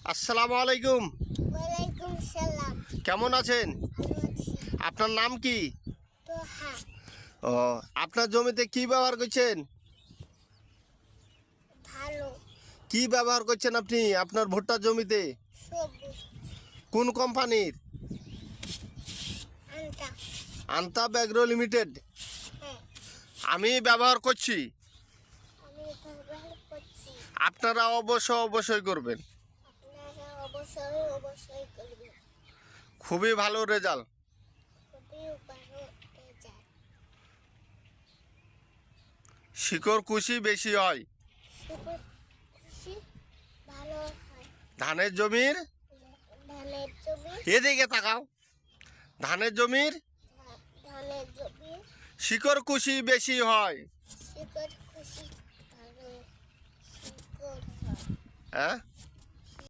আসসালামু আলাইকুম। কেমন আছেন? আপনার নাম কি? ও আপনার জমিতে কি ব্যবহার করছেন? কি ব্যবহার করছেন আপনি আপনার ভুট্টার জমিতে? কোন কোম্পানির? আন্তা। ব্যাগ্রো লিমিটেড। হ্যাঁ। আমি ব্যবহার করছি। আপনারা অবশ্য অবশ্যই করবেন। অবশ্যই অবশ্যই করবেন খুবই ভালো রেজাল্ট খুবই ভালো রেজাল্ট শিকড় কুশি বেশি হয়। সুপার খুশি ভালো হয়। ধানের জমির? ধানের এদিকে তাকাও। ধানের জমির? ধানের শিকড় কুশি বেশি হয়। শিকড় খুশি ভালো শিকড় হয়। হ্যাঁ?